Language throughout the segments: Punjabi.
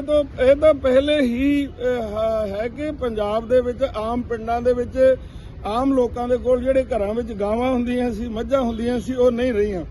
ਇਹ ਤਾਂ ਇਹ ਤਾਂ ਪਹਿਲੇ ਹੀ ਹੈ ਕਿ ਪੰਜਾਬ ਦੇ ਵਿੱਚ, ਆਮ ਪਿੰਡਾਂ ਦੇ ਵਿੱਚ, ਆਮ ਲੋਕਾਂ ਦੇ ਕੋਲ ਜਿਹੜੇ ਘਰਾਂ ਵਿੱਚ ਗਾਵਾਂ ਹੁੰਦੀਆਂ ਸੀ, ਮੱਝਾਂ ਹੁੰਦੀਆਂ ਸੀ, ਉਹ ਨਹੀਂ ਰਹੀਆਂ।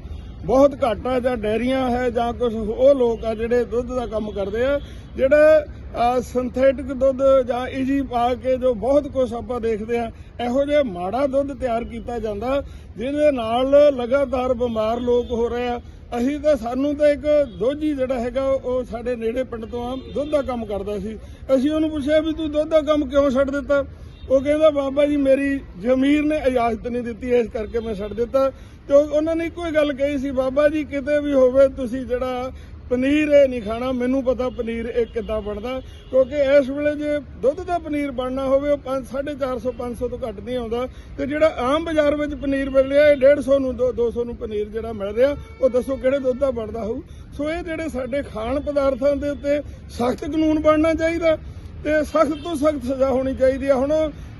ਬਹੁਤ ਘਾਟਾ ਜਾਂ ਡੈਰੀਆਂ ਹੈ, ਜਾਂ ਕੁਝ ਉਹ ਲੋਕ ਆ ਜਿਹੜੇ ਦੁੱਧ ਦਾ ਕੰਮ ਕਰਦੇ ਆ, ਜਿਹੜਾ ਸਿੰਥੈਟਿਕ ਦੁੱਧ ਜਾਂ ਈਜੀ ਪਾ ਕੇ ਜੋ ਬਹੁਤ ਕੁਝ ਆਪਾਂ ਦੇਖਦੇ ਆ, ਇਹੋ ਜਿਹਾ ਮਾੜਾ ਦੁੱਧ ਤਿਆਰ ਕੀਤਾ ਜਾਂਦਾ, ਜਿਹਦੇ ਨਾਲ ਲਗਾਤਾਰ ਬਿਮਾਰ ਲੋਕ ਹੋ ਰਹੇ ਆ। ਅਸੀਂ ਤਾਂ ਸਾਨੂੰ ਤਾਂ ਇੱਕ ਦੋਜੀ ਜਿਹੜਾ ਹੈਗਾ, ਉਹ ਸਾਡੇ ਨੇੜੇ ਪਿੰਡ ਤੋਂ ਆ, ਦੁੱਧ ਦਾ ਕੰਮ ਕਰਦਾ ਸੀ। ਅਸੀਂ ਉਹਨੂੰ ਪੁੱਛਿਆ ਵੀ ਤੂੰ ਦੁੱਧ ਦਾ ਕੰਮ ਕਿਉਂ ਛੱਡ ਦਿੱਤਾ? ਉਹ ਕਹਿੰਦਾ, ਬਾਬਾ ਜੀ, ਮੇਰੀ ਜ਼ਮੀਰ ਨੇ ਇਜਾਜ਼ਤ ਨਹੀਂ ਦਿੱਤੀ, ਇਸ ਕਰਕੇ ਮੈਂ ਛੱਡ ਦਿੱਤਾ। ਤੇ ਉਹਨਾਂ ਨੇ ਇੱਕੋ ਹੀ ਗੱਲ ਕਹੀ ਸੀ, ਬਾਬਾ ਜੀ, ਕਿਤੇ ਵੀ ਹੋਵੇ ਤੁਸੀਂ ਜਿਹੜਾ ਪਨੀਰ ਇਹ ਨਹੀਂ ਖਾਣਾ, ਮੈਨੂੰ ਪਤਾ ਪਨੀਰ ਇਹ ਕਿੱਦਾਂ ਬਣਦਾ। ਕਿਉਂਕਿ ਇਸ ਵੇਲੇ ਜੇ ਦੁੱਧ ਦਾ ਪਨੀਰ ਬਣਨਾ ਹੋਵੇ, ਉਹ 450 500 ਤੋਂ ਘੱਟ ਨਹੀਂ ਆਉਂਦਾ। ਤੇ ਜਿਹੜਾ ਆਮ ਬਾਜ਼ਾਰ ਵਿੱਚ ਪਨੀਰ ਮਿਲ ਰਿਹਾ, ਇਹ 150 ਨੂੰ 200 ਨੂੰ ਪਨੀਰ ਜਿਹੜਾ ਮਿਲ ਰਿਹਾ, ਉਹ ਦੱਸੋ ਕਿਹੜੇ ਦੁੱਧ ਦਾ ਬਣਦਾ ਹੋਊ। ਸੋ ਇਹ ਜਿਹੜੇ ਸਾਡੇ ਖਾਣ ਪਦਾਰਥਾਂ ਦੇ ਉੱਤੇ ਸਖਤ ਕਾਨੂੰਨ ਬਣਨਾ ਚਾਹੀਦਾ ਤੇ ਸਖਤ ਤੋਂ ਸਖਤ ਸਜ਼ਾ ਹੋਣੀ ਚਾਹੀਦੀ ਆ। ਹੁਣ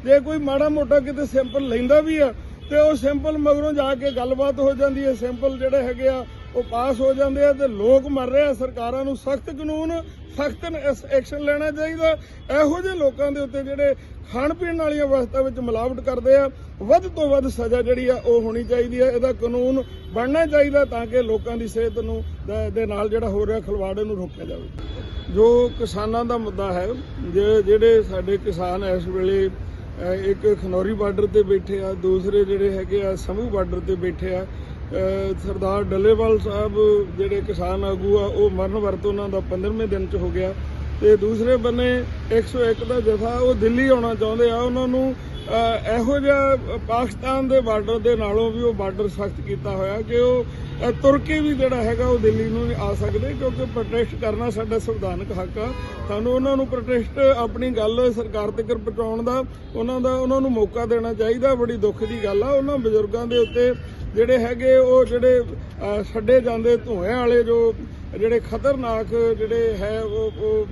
ਜੇ ਕੋਈ ਮਾੜਾ ਮੋਟਾ ਕਿਤੇ ਸਿੰਪਲ ਲੈਂਦਾ ਵੀ ਆ, ਤੇ ਉਹ ਸਿੰਪਲ ਮਗਰੋਂ ਜਾ ਕੇ ਗੱਲਬਾਤ ਹੋ ਜਾਂਦੀ ਹੈ ਸਿੰਪਲ ਜਿਹੜੇ ਹੈਗੇ ਆ ਉਹ ਪਾਸ ਹੋ ਜਾਂਦੇ ਆ ਤੇ ਲੋਕ ਮਰ ਰਹੇ ਆ। ਸਰਕਾਰਾਂ ਨੂੰ ਸਖਤ ਕਾਨੂੰਨ, ਸਖਤ ਐਕਸ਼ਨ ਲੈਣਾ ਚਾਹੀਦਾ। ਇਹੋ ਜਿਹੇ ਲੋਕਾਂ ਦੇ ਉੱਤੇ ਜਿਹੜੇ ਖਾਣ ਪੀਣ ਵਾਲੀਆਂ ਵਸਤਾਂ ਵਿੱਚ ਮਿਲਾਵਟ ਕਰਦੇ ਆ, ਵੱਧ ਤੋਂ ਵੱਧ ਸਜ਼ਾ ਜਿਹੜੀ ਆ, ਉਹ ਹੋਣੀ ਚਾਹੀਦੀ ਹੈ ਇਹਦਾ ਕਾਨੂੰਨ ਬਣਨਾ ਚਾਹੀਦਾ ਤਾਂ ਕਿ ਲੋਕਾਂ ਦੀ ਸਿਹਤ ਨੂੰ ਦੇ- ਨਾਲ ਜਿਹੜਾ ਹੋ ਰਿਹਾ ਖਿਲਵਾੜ ਨੂੰ ਰੋਕਿਆ ਜਾਵੇ। ਜੋ ਕਿਸਾਨਾਂ ਦਾ ਮੁੱਦਾ ਹੈ, ਜੇ- ਜਿਹੜੇ ਸਾਡੇ ਕਿਸਾਨ ਇਸ ਵੇਲੇ ਇੱਕ ਖਨੌਰੀ ਬਾਰਡਰ ਤੇ ਬੈਠੇ ਆ, ਦੂਸਰੇ ਜਿਹੜੇ ਹੈਗੇ ਆ ਸਮੂਹ ਬਾਰਡਰ ਤੇ ਬੈਠੇ ਆ ਸਰਦਾਰ ਡੱਲੇਵਾਲ ਸਾਹਿਬ ਜਿਹੜੇ ਕਿਸਾਨ ਆਗੂ ਆ ਉਹ ਮਰਨ ਵਰਤ ਉਹਨਾਂ ਦਾ 15ਵੇਂ ਦਿਨ ਚ ਹੋ ਗਿਆ। ਤੇ ਦੂਸਰੇ ਬੰਨੇ 101 ਦਾ ਜਥਾ ਉਹ ਦਿੱਲੀ ਆਉਣਾ ਚਾਹੁੰਦੇ ਆ। ਉਹਨਾਂ ਨੂੰ ਇਹੋ ਜਿਹਾ ਪਾਕਿਸਤਾਨ ਦੇ ਬਾਰਡਰ ਦੇ ਨਾਲੋਂ ਵੀ ਉਹ ਬਾਰਡਰ ਸਖਤ ਕੀਤਾ ਹੋਇਆ ਕਿ ਉਹ ਅਹ, ਤੁਰ ਕੇ ਵੀ ਜਿਹੜਾ ਹੈਗਾ ਉਹ ਦਿੱਲੀ ਨੂੰ ਨਹੀਂ ਆ ਸਕਦੇ ਕਿਉਂਕਿ ਪ੍ਰੋਟੈਸਟ ਕਰਨਾ ਸਾਡਾ ਸੰਵਿਧਾਨਕ ਹੱਕ ਆ। ਸਾਨੂੰ ਉਹਨਾਂ ਨੂੰ ਪ੍ਰੋਟੈਸਟ ਆਪਣੀ ਗੱਲ ਸਰਕਾਰ ਤੱਕ ਪਹੁੰਚਾਉਣ ਦਾ ਉਹਨਾਂ ਦਾ ਉਹਨਾਂ ਨੂੰ ਮੌਕਾ ਦੇਣਾ ਚਾਹੀਦਾ ਬੜੀ ਦੁੱਖ ਦੀ ਗੱਲ ਆ। ਉਹਨਾਂ ਬਜ਼ੁਰਗਾਂ ਦੇ ਉੱਤੇ ਜਿਹੜੇ ਹੈਗੇ ਉਹ ਜਿਹੜੇ ਛੱਡੇ ਜਾਂਦੇ ਧੂਏ ਵਾਲੇ ਜੋ ਜਿਹੜੇ ਖਤਰਨਾਕ ਜਿਹੜੇ ਹੈ ਉਹ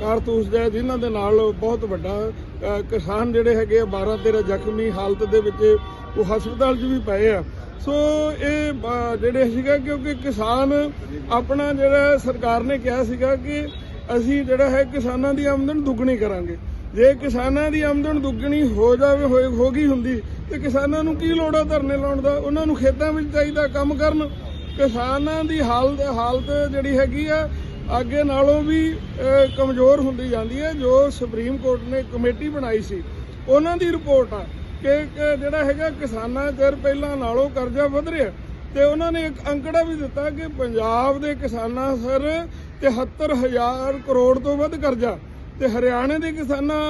ਕਾਰਤੂਸ ਦੇ ਜਿਨ੍ਹਾਂ ਦੇ ਨਾਲ ਬਹੁਤ ਵੱਡਾ ਕਿਸਾਨ ਜਿਹੜੇ ਹੈਗੇ 12 13 ਜ਼ਖਮੀ ਹਾਲਤ ਦੇ ਵਿੱਚ ਉਹ ਹਸਪਤਾਲ 'ਚ ਵੀ ਪਏ ਆ। ਸੋ ਇਹ ਜਿਹੜੇ ਸੀਗਾ ਕਿਉਂਕਿ ਕਿਸਾਨ ਆਪਣਾ ਜਿਹੜਾ ਸਰਕਾਰ ਨੇ ਕਿਹਾ ਸੀਗਾ ਕਿ ਅਸੀਂ ਜਿਹੜਾ ਹੈ ਕਿਸਾਨਾਂ ਦੀ ਆਮਦਨ ਦੁੱਗਣੀ ਕਰਾਂਗੇ। ਜੇ ਕਿਸਾਨਾਂ ਦੀ ਆਮਦਨ ਦੁੱਗਣੀ ਹੋ ਜਾਵੇ, ਹੋਏ, ਹੋ ਗਈ ਹੁੰਦੀ, ਤੇ ਕਿਸਾਨਾਂ ਨੂੰ ਕੀ ਲੋੜ ਆ ਧਰਨੇ ਲਾਉਣ ਦਾ? ਉਹਨਾਂ ਨੂੰ ਖੇਤਾਂ ਵਿੱਚ ਚਾਹੀਦਾ ਕੰਮ ਕਰਨ। ਕਿਸਾਨਾਂ ਦੀ ਹਾਲਤ ਹਾਲਤ ਜਿਹੜੀ ਹੈਗੀ ਆ, ਅੱਗੇ ਨਾਲੋਂ ਵੀ ਕਮਜ਼ੋਰ ਹੁੰਦੀ ਜਾਂਦੀ ਹੈ। ਜੋ ਸੁਪਰੀਮ ਕੋਰਟ ਨੇ ਕਮੇਟੀ ਬਣਾਈ ਸੀ, ਉਹਨਾਂ ਦੀ ਰਿਪੋਰਟ ਆ ਕਿ ਕਿ ਜਿਹੜਾ ਹੈਗਾ, ਕਿਸਾਨਾਂ ਚਿਰ ਪਹਿਲਾਂ ਨਾਲੋਂ ਕਰਜ਼ਾ ਵਧ ਰਿਹਾ। ਤੇ ਉਹਨਾਂ ਨੇ ਇੱਕ ਅੰਕੜਾ ਵੀ ਦਿੱਤਾ ਕਿ ਪੰਜਾਬ ਦੇ ਕਿਸਾਨਾਂ ਸਰ 73000 ਕਰੋੜ ਤੋਂ ਵੱਧ ਕਰਜ਼ਾ ਤੇ ਹਰਿਆਣੇ ਦੇ ਕਿਸਾਨਾਂ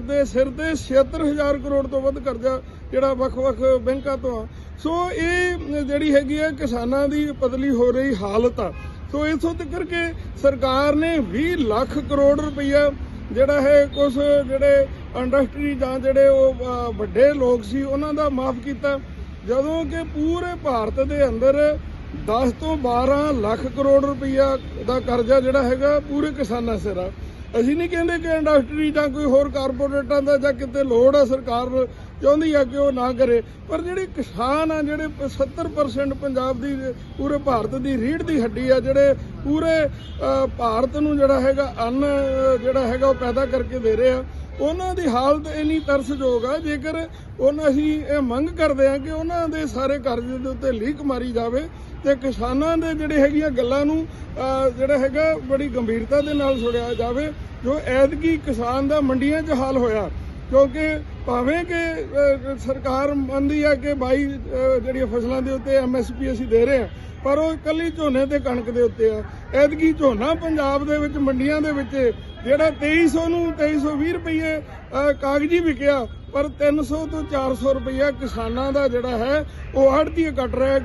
ਦੇ ਸਿਰ ਤੇ 76000 ਕਰੋੜ ਤੋਂ ਵੱਧ ਕਰਜ਼ਾ ਜਿਹੜਾ ਵੱਖ-ਵੱਖ ਬੈਂਕਾਂ ਤੋਂ ਆ। ਸੋ ਇਹ ਜਿਹੜੀ ਹੈਗੀ ਆ ਕਿਸਾਨਾਂ ਦੀ ਪਤਲੀ ਹੋ ਰਹੀ ਹਾਲਤ ਆ। ਸੋ ਇਸੋਂ ਤੱਕ ਕਿ ਸਰਕਾਰ ਨੇ 20 ਲੱਖ ਕਰੋੜ ਰੁਪਈਆ ਜਿਹੜਾ ਹੈ ਕੁਝ ਜਿਹੜੇ ਇੰਡਸਟਰੀ ਜਾਂ ਜਿਹੜੇ ਉਹ ਵੱਡੇ ਲੋਕ ਸੀ, ਉਹਨਾਂ ਦਾ ਮਾਫ ਕੀਤਾ। ਜਦੋਂ ਕਿ ਪੂਰੇ ਭਾਰਤ ਦੇ ਅੰਦਰ 10 ਤੋਂ 12 ਲੱਖ ਕਰੋੜ ਰੁਪਈਆ ਦਾ ਕਰਜ਼ਾ ਜਿਹੜਾ ਹੈਗਾ ਪੂਰੇ ਕਿਸਾਨਾਂ ਸਿਰ ਆ। ਅਸੀਂ ਨਹੀਂ ਕਹਿੰਦੇ ਕਿ ਇੰਡਸਟਰੀ ਜਾਂ ਕੋਈ ਹੋਰ ਕਾਰਪੋਰੇਟਾਂ ਦਾ ਜਾਂ ਕਿਤੇ ਲੋੜ ਆ ਸਰਕਾਰ ਚਾਹੁੰਦੀ ਆ ਕਿ ਉਹ ਨਾ ਕਰੇ। ਪਰ ਜਿਹੜੇ ਕਿਸਾਨ ਆ, ਜਿਹੜੇ 70% ਪੰਜਾਬ ਦੀ, ਪੂਰੇ ਭਾਰਤ ਦੀ ਰੀੜ ਦੀ ਹੱਡੀ ਆ, ਜਿਹੜੇ ਪੂਰੇ ਭਾਰਤ ਨੂੰ ਜਿਹੜਾ ਹੈਗਾ, ਅੰਨ, ਜਿਹੜਾ ਹੈਗਾ, ਉਹ ਪੈਦਾ ਕਰਕੇ ਦੇ ਰਹੇ ਆ ਉਹਨਾਂ ਦੀ ਹਾਲਤ ਇੰਨੀ ਤਰਸਯੋਗ ਆ ਜੇਕਰ ਉਹਨਾਂ ਅਸੀਂ ਇਹ ਮੰਗ ਕਰਦੇ ਆ ਕਿ ਉਹਨਾਂ ਦੇ ਸਾਰੇ ਕਰਜ਼ੇ ਦੇ ਉੱਤੇ ਲੀਕ ਮਾਰੀ ਜਾਵੇ ਤੇ ਕਿਸਾਨਾਂ ਦੇ ਜਿਹੜੇ ਹੈਗੀਆਂ ਗੱਲਾਂ ਨੂੰ ਜਿਹੜਾ ਹੈਗਾ ਬੜੀ ਗੰਭੀਰਤਾ ਦੇ ਨਾਲ ਸੁਣਿਆ ਜਾਵੇ ਜੋ ਐਤਕੀ ਕਿਸਾਨ ਦਾ ਮੰਡੀਆਂ 'ਚ ਹਾਲ ਹੋਇਆ ਕਿਉਂਕਿ ਭਾਵੇਂ ਕਿ ਸਰਕਾਰ ਮੰਨਦੀ ਆ ਕਿ ਬਾਈ ਅਹ, ਜਿਹੜੀਆਂ ਫਸਲਾਂ ਦੇ ਉੱਤੇ ਐਮਐਸਪੀ ਅਸੀਂ ਦੇ ਰਹੇ ਆ ਪਰ ਉਹ ਇਕੱਲੀ ਝੋਨੇ ਤੇ ਕਣਕ ਦੇ ਉੱਤੇ ਆ। ਐਤਕੀ ਝੋਨਾ ਪੰਜਾਬ ਦੇ ਵਿੱਚ ਮੰਡੀਆਂ ਦੇ ਵਿੱਚ ਜਿਹੜਾ 2300 ਨੂੰ 2320 ਰੁਪਏ ਅਹ, ਕਾਗਜ਼ੀ ਵਿਕਿਆ ਪਰ 300 ਤੋਂ 400 ਰੁਪਏ ਕਿਸਾਨਾਂ ਦਾ ਜਿਹੜਾ ਹੈ ਉਹ ਆੜਤੀ ਕੱਟ ਰਿਹਾ